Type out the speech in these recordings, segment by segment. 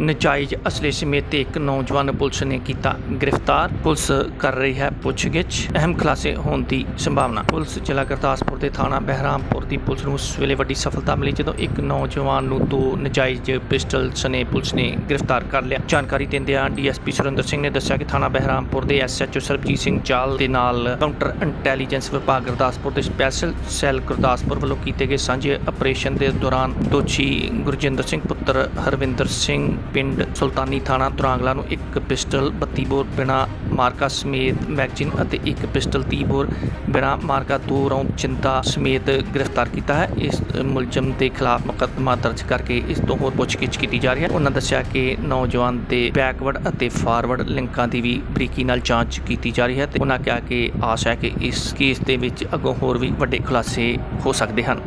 ਨਜਾਇਜ਼ ਅਸਲੇ ਸਮੇਤ ਇੱਕ ਨੌਜਵਾਨ ਪੁਲਿਸ ਨੇ ਕੀਤਾ ਗ੍ਰਿਫਤਾਰ। ਪੁਲਿਸ ਕਰ ਰਹੀ ਹੈ ਪੁੱਛਗਿੱਛ। ਅਹਿਮ ਖੁਲਾਸੇ ਹੋਣ ਦੀ ਸੰਭਾਵਨਾ। ਪੁਲਿਸ ਜ਼ਿਲ੍ਹਾ ਗੁਰਦਾਸਪੁਰ ਦੇ ਥਾਣਾ ਬਹਿਰਾਮਪੁਰ ਦੀ ਪੁਲਿਸ ਨੂੰ ਇਸ ਵੇਲੇ ਵੱਡੀ ਸਫਲਤਾ ਮਿਲੀ ਜਦੋਂ ਇੱਕ ਨੌਜਵਾਨ ਨੂੰ ਦੋ ਨਜਾਇਜ਼ ਪਿਸਟਲ ਸਨੇ ਪੁਲਿਸ ਨੇ ਗ੍ਰਿਫਤਾਰ ਕਰ ਲਿਆ। ਜਾਣਕਾਰੀ ਦਿੰਦਿਆਂ ਡੀਐਸਪੀ ਸੁਰਿੰਦਰ ਸਿੰਘ ਨੇ ਦੱਸਿਆ ਕਿ ਥਾਣਾ ਬਹਿਰਾਮਪੁਰ ਦੇ ਐਸਐਚਓ ਸਰਬਜੀਤ ਸਿੰਘ ਚਾਲ ਦੇ ਨਾਲ ਕਾਊਂਟਰ ਇੰਟੈਲੀਜੈਂਸ ਵਿਭਾਗ ਗੁਰਦਾਸਪੁਰ ਦੇ ਸਪੈਸ਼ਲ ਸੈੱਲ ਗੁਰਦਾਸਪੁਰ ਵੱਲੋਂ ਕੀਤੇ ਗਏ ਸਾਂਝੇ ਆਪਰੇਸ਼ਨ ਦੇ ਦੌਰਾਨ ਦੋਸ਼ੀ ਗੁਰਜਿੰਦਰ ਸਿੰਘ, ਪੁੱਤਰ ਹਰਵਿੰਦਰ ਸਿੰਘ ਪਿੰਡ ਸੁਲਤਾਨੀ ਥਾਣਾ ਤੁਰਾਂਗਲਾ ਨੂੰ ਇੱਕ ਪਿਸਟਲ 32 ਬੋਰ ਬਿਨਾ ਮਾਰਕਾ ਸਮੇਤ ਮੈਗਜ਼ੀਨ ਅਤੇ ਇੱਕ ਪਿਸਟਲ 30 ਬੋਰ ਬਿਨਾ ਮਾਰਕਾ ਦੋ ਰੌਂਦ ਚਿੰਤਾ ਸਮੇਤ ਗ੍ਰਿਫਤਾਰ ਕੀਤਾ ਹੈ। ਇਸ ਮੁਲਜ਼ਮ ਦੇ ਖਿਲਾਫ ਮੁਕੱਦਮਾ ਦਰਜ ਕਰਕੇ ਇਸ ਤੋਂ ਹੋਰ ਪੁੱਛਗਿੱਛ ਕੀਤੀ ਜਾ ਰਹੀ ਹੈ। ਉਹਨਾਂ ਦੱਸਿਆ ਕਿ ਨੌਜਵਾਨ ਦੇ ਬੈਕਵਰਡ ਅਤੇ ਫਾਰਵਰਡ ਲਿੰਕਾਂ ਦੀ ਵੀ ਬਰੀਕੀ ਨਾਲ ਜਾਂਚ ਕੀਤੀ ਜਾ ਰਹੀ ਹੈ ਤੇ ਉਹਨਾਂ ਕਿਹਾ ਕਿ ਆਸ ਹੈ ਕਿ ਇਸ ਕੇਸ ਦੇ ਵਿੱਚ ਅੱਗੋਂ ਹੋਰ ਵੀ ਵੱਡੇ ਖੁਲਾਸੇ ਹੋ ਸਕਦੇ ਹਨ।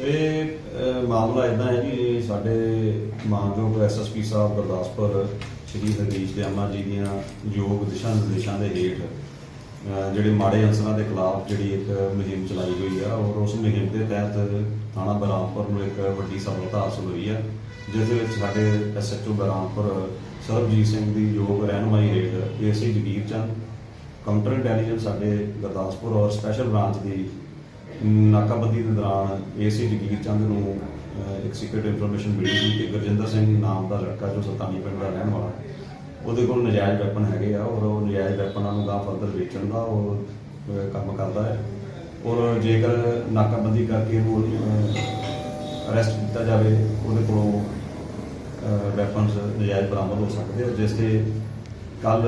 ਇਹ ਅਹ, ਮਾਮਲਾ ਇਦਾਂ ਹੈ ਜੀ ਸਾਡੇ ਮਾਨਯੋਗ ਐਸਐਸਪੀ ਸਾਹਿਬ ਗੁਰਦਾਸਪੁਰ ਸ਼੍ਰੀ ਹਰਦੀਸ਼ ਦਿਆਮਾ ਜੀ ਦੀਆਂ ਯੋਗ ਦਿਸ਼ਾ ਨਿਰਦੇਸ਼ਾਂ ਦੇ ਹੇਠ ਅਹ, ਜਿਹੜੇ ਮਾੜੇ ਅਨਸਰਾਂ ਦੇ ਖਿਲਾਫ ਜਿਹੜੀ ਇੱਕ ਮੁਹਿੰਮ ਚਲਾਈ ਹੋਈ ਆ ਔਰ ਉਸ ਮੁਹਿੰਮ ਦੇ ਤਹਿਤ ਥਾਣਾ ਬਰਾਮਪੁਰ ਨੂੰ ਇੱਕ ਵੱਡੀ ਸਫਲਤਾ ਹਾਸਲ ਹੋਈ ਆ ਜਿਸ ਦੇ ਵਿੱਚ ਸਾਡੇ ਐਸਐਚਓ ਬਰਾਮਪੁਰ ਸਰਬਜੀਤ ਸਿੰਘ ਦੀ ਯੋਗ ਰਹਿਨੁਮਾਈ ਹੇਠ AC Jagir Chand counter intelligence ਸਾਡੇ ਗੁਰਦਾਸਪੁਰ ਔਰ ਸਪੈਸ਼ਲ ਬ੍ਰਾਂਚ ਦੀ ਨਾਕਾਬੰਦੀ ਦੇ ਦੌਰਾਨ ਏਸੀ ਜਗੀਰ ਚੰਦ ਨੂੰ ਇੱਕ ਸੀਕ੍ਰੀਟ ਇਨਫੋਰਮੇਸ਼ਨ ਮਿਲੀ ਸੀ ਕਿ ਗੁਰਜਿੰਦਰ ਸਿੰਘ ਨਾਮ ਦਾ ਲੜਕਾ ਜੋ ਸਤਾਨੀ ਪਿੰਡ ਦਾ ਰਹਿਣ ਵਾਲਾ, ਉਹਦੇ ਕੋਲ ਨਜਾਇਜ਼ ਵੈਪਨ ਹੈਗੇ ਆ ਔਰ ਉਹ ਨਜਾਇਜ਼ ਵੈਪਨਾਂ ਨੂੰ ਗਾਂ ਫਰਦਰ ਵੇਚਣ ਦਾ ਉਹ ਕੰਮ ਕਰਦਾ ਹੈ। ਔਰ ਜੇਕਰ ਨਾਕਾਬੰਦੀ ਕਰਕੇ ਇਹਨੂੰ ਅਰੈਸਟ ਕੀਤਾ ਜਾਵੇ, ਉਹਦੇ ਕੋਲੋਂ ਵੈਪਨਸ ਨਜਾਇਜ਼ ਬਰਾਮਦ ਹੋ ਸਕਦੇ ਆ, ਜਿਸ ਤੇ ਕੱਲ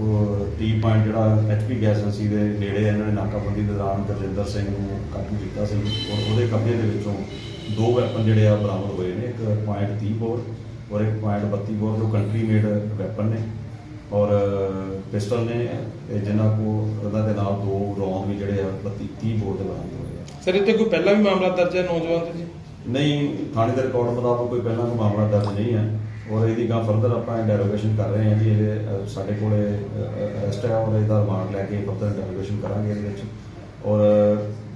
ਉਹ ਟੀ ਪੁਆਇੰਟ ਜਿਹੜਾ ਐਚਪੀ ਗੈਸ ਏਜੰਸੀ ਦੇ ਨੇੜੇ ਇਹਨਾਂ ਨੇ ਨਾਕਾਬੰਦੀ ਦੇ ਦੌਰਾਨ ਗੁਰਜਿੰਦਰ ਸਿੰਘ ਨੂੰ ਕਾਬੂ ਕੀਤਾ ਸੀ ਔਰ ਉਹਦੇ ਕਬਜ਼ੇ ਦੇ ਵਿੱਚੋਂ ਦੋ ਵੈਪਨ ਜਿਹੜੇ ਆ ਬਰਾਮਦ ਹੋਏ ਨੇ ਇੱਕ ਪੁਆਇੰਟ 30 ਬੋਰ ਔਰ ਇੱਕ ਪੁਆਇੰਟ 32 ਬੋਰ ਜੋ ਕੰਟਰੀ ਮੇਡ ਵੈਪਨ ਨੇ ਔਰ ਪਿਸਟਲ ਨੇ ਜਿਨ੍ਹਾਂ ਕੋ ਉਹਨਾਂ ਦੇ ਨਾਲ ਦੋ ਰੌਂਦ ਵੀ ਜਿਹੜੇ ਆ 32 30 ਬੋਰ ਦੇ ਬਰਾਮਦ ਹੋਏ ਆ। ਸਰ ਇੱਥੇ ਕੋਈ ਪਹਿਲਾਂ ਵੀ ਮਾਮਲਾ ਦਰਜ ਹੈ ਨੌਜਵਾਨ ਤੇ ਜੀ? ਨਹੀਂ ਥਾਣੇ ਦੇ ਰਿਕਾਰਡ ਮੁਤਾਬਕ ਕੋਈ ਪਹਿਲਾਂ ਕੋਈ ਮਾਮਲਾ ਦਰਜ ਨਹੀਂ ਹੈ। ਔਰ ਇਹਦੀ ਗਾਂ ਫਰਦਰ ਆਪਾਂ ਇੰਟਰੋਗੇਸ਼ਨ ਕਰ ਰਹੇ ਹਾਂ ਜੀ ਇਹ ਸਾਡੇ ਕੋਲੇ ਅਰੈਸਟ ਹੈ ਔਰ ਇਹਦਾ ਰਿਮਾਂਡ ਲੈ ਕੇ ਫਰਦਰ ਇੰਟਰੋਗੇਸ਼ਨ ਕਰਾਂਗੇ ਇਹਦੇ ਵਿੱਚ। ਔਰ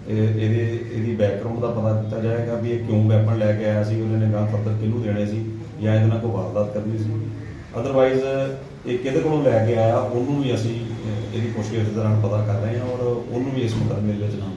ਇਹ, ਇਹਦੇ, ਇਹਦੀ ਬੈਕਗ੍ਰਾਉਂਡ ਦਾ ਪਤਾ ਕੀਤਾ ਜਾਏਗਾ ਵੀ ਇਹ ਕਿਉਂ ਵੈਪਨ ਲੈ ਕੇ ਆਇਆ ਸੀ, ਉਹਨੇ ਨੇ ਗਾਂ ਫਰਦਰ ਕਿਹਨੂੰ ਦੇਣੇ ਸੀ, ਜਾਂ ਇਹਦੇ ਨਾਲ ਕੋਈ ਵਾਰਦਾਤ ਕਰਨੀ ਸੀ। ਅਦਰਵਾਈਜ਼ ਇਹ ਕਿਹਦੇ ਕੋਲੋਂ ਲੈ ਕੇ ਆਇਆ, ਉਹਨੂੰ ਵੀ ਅਸੀਂ ਇਹਦੀ ਪੁੱਛਗਿੱਛ ਦੇ ਦੌਰਾਨ ਪਤਾ ਕਰ ਰਹੇ ਹਾਂ ਔਰ ਉਹਨੂੰ ਵੀ ਇਸ ਮੁਕੱਦਮੇ ਵਿੱਚ ਨਾਮ